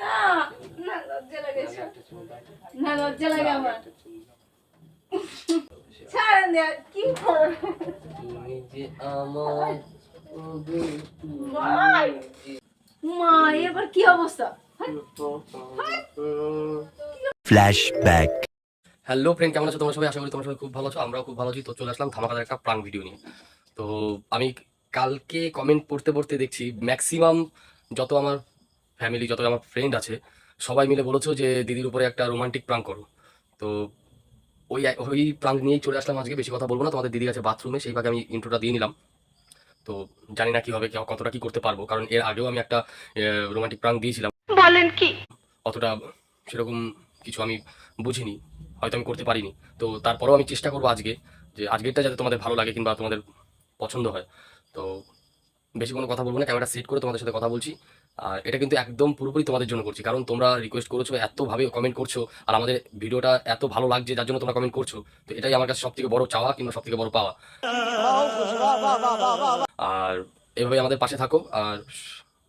না না লজ্জা লাগে না লজ্জা আমার। ছাড়েন কি করো তুমি যে আমার মা এবার কি অবস্থা? Flashback. হ্যালো ফ্রেন্ড কেমন আছো? তোমরা সবাই আশা করি তোমরা সবাই খুব ভালো আছো। আমরাও খুব ভালো আছি। তো চলে আসলাম ধামাকাদার একটা প্রাং ভিডিও নিয়ে। তো আমি কালকে কমেন্ট পড়তে পড়তে দেখছি ম্যাক্সিমাম যত আমার ফ্যামিলি যত আমার ফ্রেন্ড আছে সবাই মিলে বলেছ যে দিদির উপরে একটা রোমান্টিক প্রাং করো। তো ওই ওই প্রাং নিয়েই চলে আসলাম আজকে বেশি কথা বলব না তোমাদের দিদি আছে বাথরুমে সেইভাবে আমি ইন্ট্রোটা দিয়ে নিলাম। তো জানি না কি হবে কি- কতটা কি করতে পারব কারণ এর আগেও আমি একটা রোমান্টিক প্রাং দিয়েছিলাম। বলেন কি? অতটা সেরকম কিছু আমি বুঝিনি হয়তো আমি করতে পারিনি। তো তারপরেও আমি চেষ্টা করব আজকে যে আজকেরটা যাতে তোমাদের ভালো লাগে কিংবা তোমাদের পছন্দ হয়। তো বেশি কোনো কথা বলব না ক্যামেরা সেট করে তোমাদের সাথে কথা বলছি। আর এটা কিন্তু একদম পুরোপুরি তোমাদের জন্য করছি। কারণ তোমরা রিকোয়েস্ট করেছ এতভাবে কমেন্ট করছ, আর আমাদের ভিডিওটা এত ভালো লাগছে, যার জন্য তোমরা কমেন্ট করছ। তো এটাই আমার কাছে সব থেকে বড় চাওয়া কিংবা সব থেকে বড় পাওয়া। আর এভাবে আমাদের পাশে থাকো, আর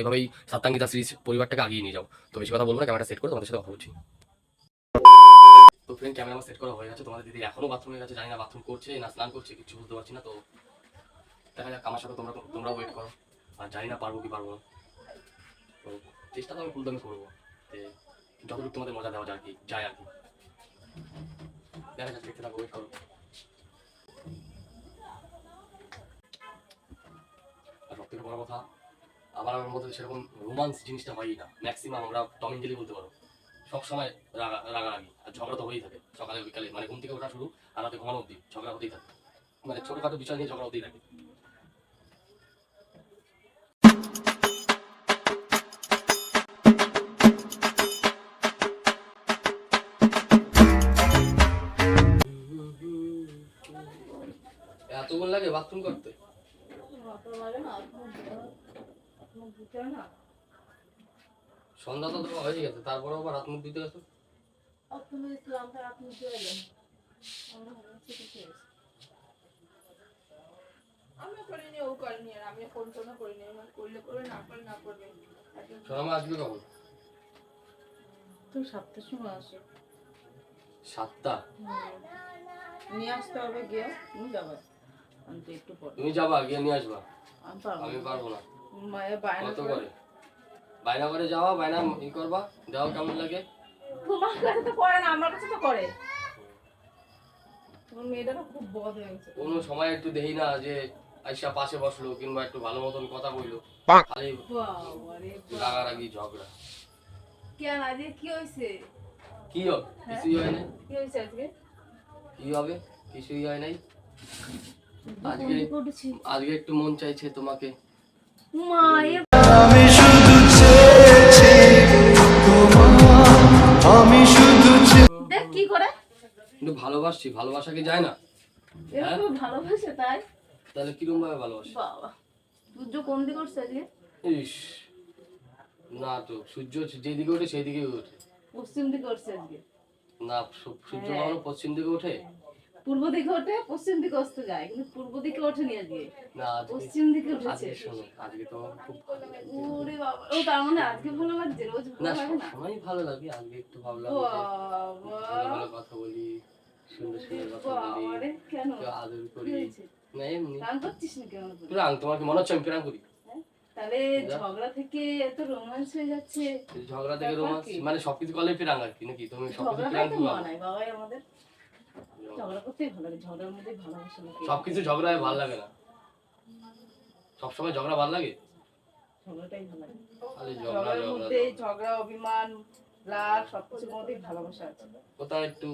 এভাবেই সাত্তাঙ্গিতা সিরিজ পরিবারটাকে আগিয়ে নিয়ে যাও। তো বেশি কথা বলব না ক্যামেরা সেট করে তোমাদের সাথে কথা বলছি। তো ফ্রেন্ড ক্যামেরা আমার সেট করা হয়ে গেছে। তোমাদের দিদি এখনও বাথরুমে গেছে, জানি না বাথরুম করছে, না স্নান করছে, কিছু বুঝতে পারছি না, তো দেখা যাক, আমার সাথে তোমরা তোমরা ওয়েট করো। আর জানি না পারব কি পারব না। চেষ্টা তো আমি করব। যে যতটুকু তোমাদের মজা দেওয়া যায় আর কি, যায় আর কি। দেখা যাক, দেখতে ওয়েট করো। আর সব থেকে বড় কথা, আমার আমার মধ্যে সেরকম রোমান্স জিনিসটা হয়ই না। ম্যাক্সিমাম আমরা টম এন্ড বলতে পারো। সব সময় রাগা, রাগারাগি, আর ঝগড়া তো হয়েই থাকে। সকালে, বিকালে মানে ঘুম থেকে ওঠা শুরু আর রাতে ঘুমানো অবধি ঝগড়া হতেই থাকে। মানে ছোটখাটো বিষয় নিয়ে ঝগড়া হতেই থাকে। লাগে বাথরুম করতে? সন্ধ্যা তো তোমার হয়ে গেছে তারপরে আবার হাত মুখ দিতে গেছো? আমি করিনি ও করিনি আর আমি ফোন করিনি আমার করলে করবে না করলে না করবে। সোনামা আসবে কখন? তুই সাতটার সময় আসো। সাতটা? নিয়ে আসতে হবে গিয়ে তুমি যাবে। একটু পরে। তুমি যাবা গিয়ে নিয়ে আসবা। আমি পারব না। পারব না। মায়ের বায়না কত করে। বাইনা করে যাওয়া বাইনা ই করবা যাও কেমন লাগে? তোমার কাছে তো করে না আমার কাছে তো করে। হয়ে কোনো সময় একটু দেখি না যে আইসা পাশে বসল কিংবা একটু ভালো মতন কথা বলল। খালি রাগারাগি ঝগড়া। কেন আজকে কি হয়েছে? কি হবে কিছুই হয় নাই। কি হয়েছে আজকে? কি হবে? কিছুই হয় নাই। আজকে আজকে একটু মন চাইছে তোমাকে। মা এ দেখ কি করে? কিন্তু ভালোবাসছি ভালোবাসা কি যায় না? এরকম ভালোবাসে তাই। তাহলে কিরম ভাবে ভালোবাসি? বাবা সূর্য কোন দিকে উঠছে আজকে? ইস না তো সূর্য যেদিকে ওঠে সেই দিকে ওঠে। পশ্চিম দিকে উঠছে আজকে। না সূর্য হ্যাঁ। কখনো পশ্চিম দিকে ওঠে? পূর্ব দিকে ওঠে পশ্চিম দিকে অস্ত যায় কিন্তু পূর্ব দিকে ওঠেনি আজকে। না আজকে পশ্চিম দিকে উঠেছে। আজকে তো খুব ওরে বাবা ও তার মানে আজকে ভালো লাগছে রোজ ভালো লাগে না? সবসময় ভালো লাগে আজকে একটু ভালো লাগে বাবা। কথা বলি সুন্দর সুন্দর কথা বলি বাবারে কেন? একটু আদর করি। না এমনি। রাগ করছিস না কেমন করে? প্রাং তোমার কি মনে হচ্ছে আমি প্রাং করি? তাহলে ঝগড়া থেকে এত রোমান্স হয়ে যাচ্ছে। ঝগড়া থেকে রোমান্স? মানে সবকিছু প্রাং আর কি নাকি? তুমি সবকিছু তো করবা মানায় বাবাই আমাদের। ঝগড়া করতেই ভালো লাগে ঝগড়ার মধ্যে ভালোবাসা লাগে। সবকিছু ঝগড়ায় ভালো লাগে না। সবসময় ঝগড়া ভালো লাগে? ঝগড়াটাই ভালো লাগে। ঝগড়ার মধ্যে ঝগড়া। ঝগড়া অভিমান রাগ সবকিছুর মধ্যেই ভালোবাসা আছে। কোথায় একটু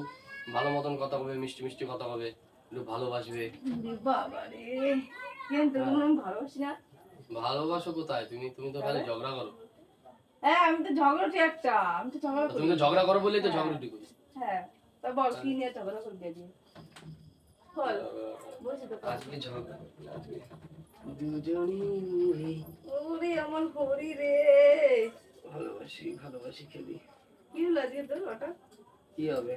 ভালো মতন কথা বলবে মিষ্টি মিষ্টি কথা হবে একটু ভালোবাসবে? বাবা রে কিন্তু ভালোবাসি না? ভালোবাসো কোথায়? তুমি তুমি তো খালি ঝগড়া? করো। হ্যাঁ আমি তো ঝগড়াটি একটা আমি তো ঝগড়া তুমি তো ঝগড়া করো বলেই তো ঝগড়াটি করি। হ্যাঁ। তা বল কি নিয়ে ঝগড়া করবি আজকে? বল বলছি তো আজকে ঝগড়া আজকে। দুজনই ওরে আমার হরি রে। ভালোবাসি ভালোবাসি খেলি। কি হলো আজকে তোর হঠাৎ? কি হবে?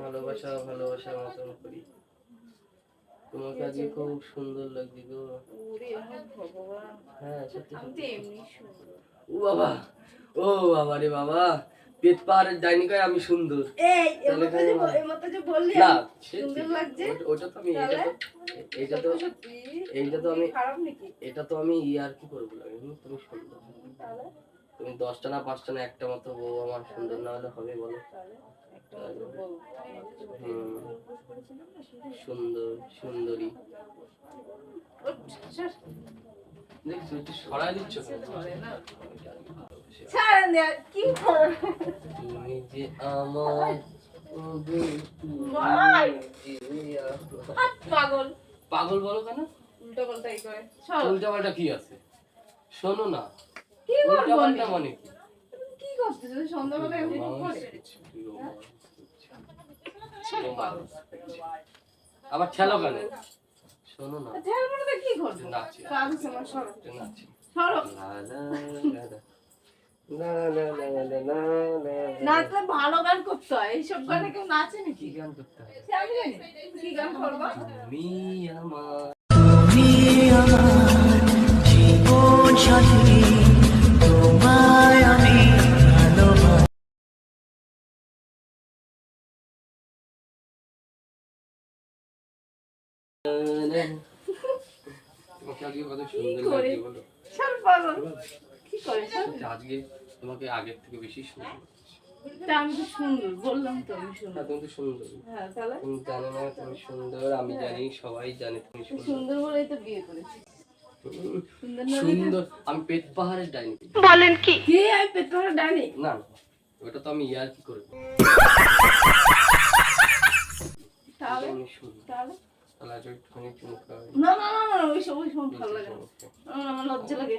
ভালোবাসা ভালোবাসা মতন করি। তোমাকে আজকে খুব সুন্দর লাগছে গো। হ্যাঁ সত্যি সত্যি। এমনি ও বাবা ও বাবা রে বাবা। পেট পাহাড়ের ডাইনি কয় আমি সুন্দর। এই তাহলে যে কেমন? এমতো যে বললি না সুন্দর লাগছে। ওটা- তো আমি এটা তো এইটা তো আমি খারাপ নাকি? এটা তো আমি ইয়ার কি করব লাগে? তুমি সুন্দর। তুমি দশটা না পাঁচটা না একটা মতো বউ আমার সুন্দর না হলে হবে বলো। সুন্দর সুন্দরী। দেখছ একটু সরাই দিচ্ছ? ছাড়েন কি করো? তুমি যে আমার পাগল। পাগল বলো কেন? উল্টো পাল্টাই করে। উল্টা পাল্টা কি আছে? শোনো না। কি উল্টা? পাল্টা মানে কি? কি করছিস সন্ধ্যাবেলা এমনি করে? আবার ঠেলো কেন? শোনো না। মনে কি করছ নাচি। কাজ আছে আমার সর সরো নাচলে ভালো গান করতে হয় এইসব গানে কেউ নাচে নাকি? গান করতে হবে সে আমি জানি। কি গান করবা? তুমি আমার তুমি আমার জীবন সাথী তোমায় আমি তোমাকে আজকে কত সুন্দর করে? বলো। সর পাগল কি করে আজকে তোমাকে আগের থেকে বেশি সুন্দর তা আমি তো সুন্দর বললাম তো আমি সুন্দর হ্যাঁ, তুমি তো সুন্দর। হ্যাঁ তাহলে? তুমি জানো না তুমি সুন্দর আমি জানি সবাই জানে তুমি সুন্দর। সুন্দর বলেই তো বিয়ে করেছিস সুন্দর আমি পেট পাহাড়ের ডাইনি। কি? আমি পেট করে ডাইনি? না না, ওটা তো আমি ইয়ার কি করে তাহলে? তাহলে? তাহলে একটুখানি চুমকা না না না ওই সব ওই সব ভালো লাগে আমার লজ্জা লাগে।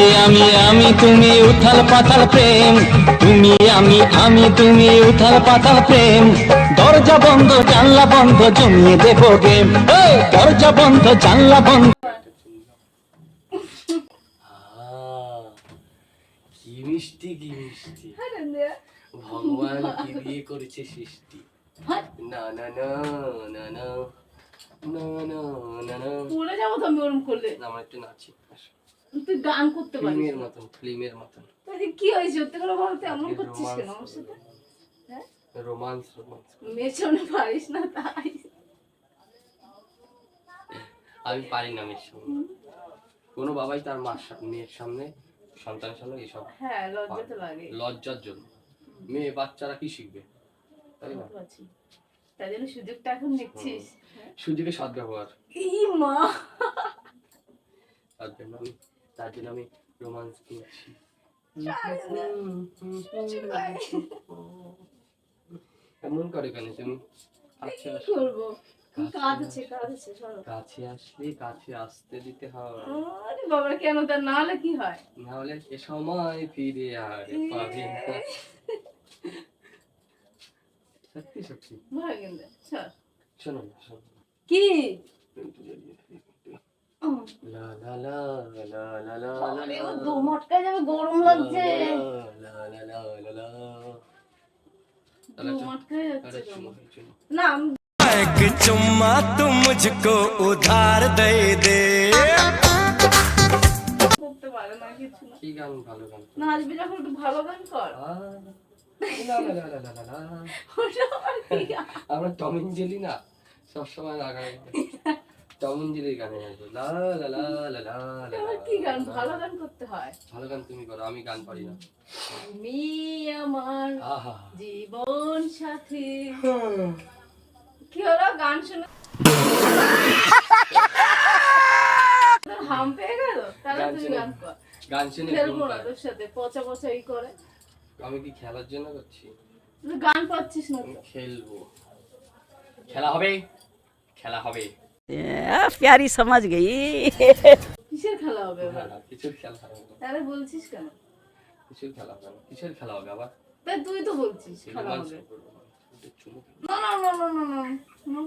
তুমি আমি আমি তুমি উথাল পাতাল প্রেম। তুমি আমি আমি তুমি উথাল পাতাল প্রেম। দরজা বন্ধ জানলা বন্ধ জমিয়ে দেবো গেম। দরজা বন্ধ জানলা বন্ধ। কি মিষ্টি কি মিষ্টি। ভগবান কি দিয়ে করেছে সৃষ্টি? হাট। না না না না না না না না না। পড়ে যাব তো আমি ওরম করলে। না, আমার একটু নাচি। তুই গান করতে পারিস ফিল্মের মতন ফিল্মের মতন। তাই কি হয়েছে? সত্যি করে বলতে এমন করছিস কেন আমার সাথে? হ্যাঁ? Romance romance. মেয়ের পারিস না তাই। আমি পারি না মেয়ের সামনে। কোনো বাবাই তার মার মেয়ের সামনে সন্তানের সামনে এসব হ্যাঁ লজ্জা তো লাগে। লজ্জার জন্য। মেয়ে বাচ্চারা কি শিখবে? তাই না? তাই জন্য সুযোগটা এখন নিচ্ছিস। সুযোগে সদ্ব্যবহার। এই মা। তার জন্য আমি তার জন্য আমি রোমান্স করছি এমন করে কেন তুমি? কাছে করব? কাছে আসলে কাছে আসতে দিতে হয়। আরে বাবা কেন তার না হলে কি হয়? না হলে এ সময় ফিরে আর পাবি না। সত্যি সত্যি। শোনো শোনো কি? লা লা লা লা আমরা টমিন জেলি না সবসময় লাগাই গানে গাইবো। লা লা লা লা লা লা কি গান? ভালো গান করতে হয়। ভালো গান তুমি করো আমি গান পারি না। তুমি আমার জীবন সাথী। কি হলো? গান শুনে হাম পেয়ে গেল? তাহলে গান গান কর। গান শুনে খেলব না তোর সাথে পচা পচা ই করে। আমি কি খেলার জন্য করছি? তুই গান পাচ্ছিস না খেলব। খেলা হবে? খেলা হবে। প্যারি সমাজ গেই। কিসের খেলা হবে না, না, খেলা হবে? না, বলছিস কেন? খেলা হবে? না। কিসের খেলা হবে তুই তো বলছিস খেলা হবে। না। না না না না না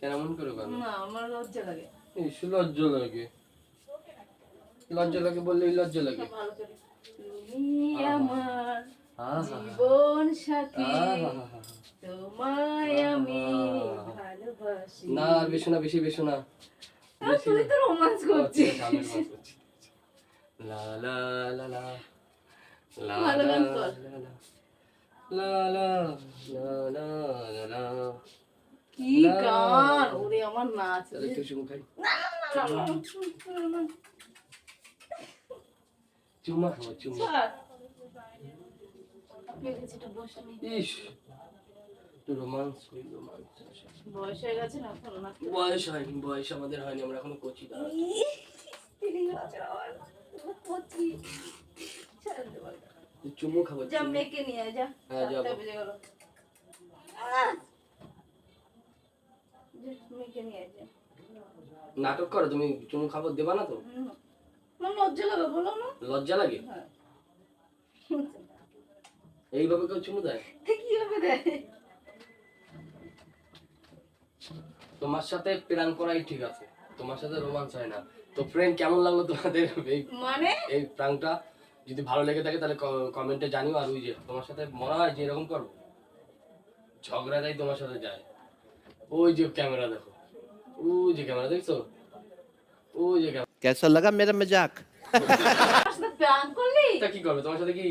কেমন করে না আমার লজ্জা লাগে। এই সে লজ্জা লাগে। লজ্জা লাগে বললে লজ্জা লাগে। ভালো করে। তুমি আমার জীবন সাথী তোমায় আমি ভালোবাসি। না আর বেশি না বেশি বেশি না। তুই তো রোমান্স করছিস আচ্ছা, আমি রোমান্স করছি। লা লা লা লা। লা লা লা লা। লা লা লা কি গান? ওরে আমার নাচ একটু চুমু খাই। খাব চুমা ছাড়। আপনি কাছে একটু বসে নিন। ইস রোমান্স রোমান্স বয়স হয়ে গেছে না বয়স হয়নি বয়স আমাদের হয়নি আমরা এখনও কচি দাঁড়া চুমু খাব যা। মেয়েকে নিয়ে যা। হ্যাঁ, যাব। যা। নাটক করো তুমি চুমু খাব দেবা না তো? লজ্জা লাগে বলো না। লজ্জা লাগে? হ্যাঁ। এইভাবে কেউ চুমু দেয়? কীভাবে দেয়? তোমার সাথে প্ল্যান করাই ঠিক আছে তোমার সাথে রোমান্স হয় না। তো ফ্রেন্ড কেমন লাগল তোমাদের এই মানে? এই প্রাঙ্কটা যদি ভালো লেগে থাকে তাহলে কমেন্টে জানিও আর ওই যে তোমার সাথে মনে হয় যে এরকম করব? ঝগড়া ঝগড়াটাই তোমার সাথে যায়। ওই যে ক্যামেরা দেখো। ওই যে ক্যামেরা দেখছ? ওই যে ক্যামেরা। কেসা লাগা মেরা মজাক? তা কি করবে? তোমার সাথে কি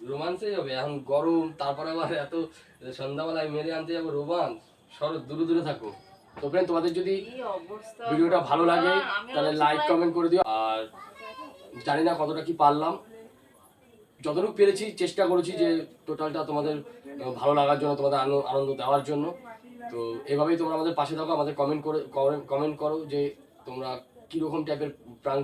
রোমান্সে হবে। এখন গরম তারপরে আবার এত সন্ধ্যাবেলায় মেরে আনতে যাব রোমান্স সরো দূরে দূরে থাকো। তো ফ্রেন্ড তোমাদের যদি ভিডিওটা ভালো লাগে তাহলে লাইক কমেন্ট করে দিও। আর জানি না কতটা কি পারলাম। যতটুকু পেরেছি চেষ্টা করেছি যে টোটালটা তোমাদের ভালো লাগার জন্য তোমাদের আনন্দ দেওয়ার জন্য। তো এভাবেই তোমরা আমাদের পাশে থাকো আমাদের কমেন্ট করে কমেন্ট করো যে তোমরা কীরকম টাইপের প্রাণ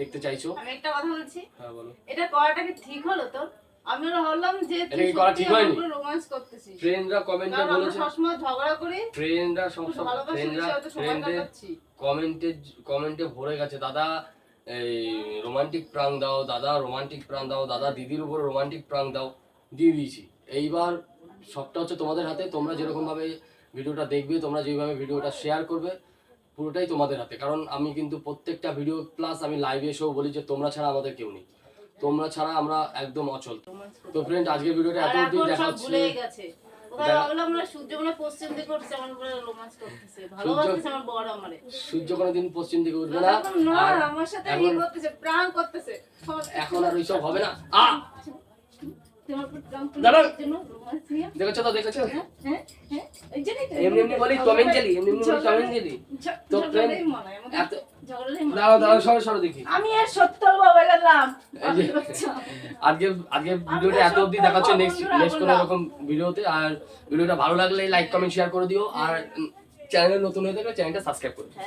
দেখতে চাইছো। আমি একটা কথা বলছি। হ্যাঁ বলো। এটা করাটা কি ঠিক হলো তোর? আমি ওরা ভাবলাম যে এটা কি করা ঠিক রোমান্স করতেছিস ফ্রেন্ডরা কমেন্টে বলেছে। সবসময় ঝগড়া করি। ফ্রেন্ডরা খুব ফ্রেন্ডরা ফ্রেন্ডে কমেন্টে কমেন্টে ভরে গেছে দাদা এই রোমান্টিক প্রাং দাও দাদা রোমান্টিক প্রাং দাও দাদা দিদির উপরে রোমান্টিক প্রাং দাও। দিয়ে দিয়েছি। এইবার সবটা হচ্ছে তোমাদের হাতে তোমরা যেরকম ভাবে ভিডিওটা দেখবে তোমরা যেভাবে ভিডিওটা শেয়ার করবে পুরোটাই তোমাদের হাতে। কারণ আমি কিন্তু প্রত্যেকটা ভিডিও প্লাস আমি লাইভে এসেও বলি যে তোমরা ছাড়া আমাদের কেউ নেই। তোমরা ছাড়া আমরা একদম অচল। তো ফ্রেন্ড আজকের ভিডিওটা এত অবধি এখন দেখা সব হচ্ছে ভুলে গেছে। কোথায় দেখা- ভাবলাম না সূর্য পশ্চিম দিকে উঠছে আমার উপরে রোমান্স করতেছে। ভালোবাসতেছে আমার বড় আমারে। সূর্য কোনোদিন পশ্চিম দিকে উঠবে না। এখন আর ওইসব হবে না। দেখেছ তো দেখেছ? হ্যাঁ হ্যাঁ হ্যাঁ এমনি এমনি বলি টম এন্ড জেরি এমনি এমনি বলি টম এন্ড জেরি ঝ- তো হয়, হয়। দাঁড়াও দাঁড়াও সরো সরো দেখি। আমি সত্তর আজকে আজকে ভিডিওটা এত অবধি দেখাচ্ছে নেক্সট নেক্সট কোনো এরকম ভিডিওতে আর ভিডিওটা ভালো লাগলে লাইক কমেন্ট শেয়ার করে দিও আর চ্যানেল নতুন হয়ে থাকলে চ্যানেলটা সাবস্ক্রাইব করে দিও।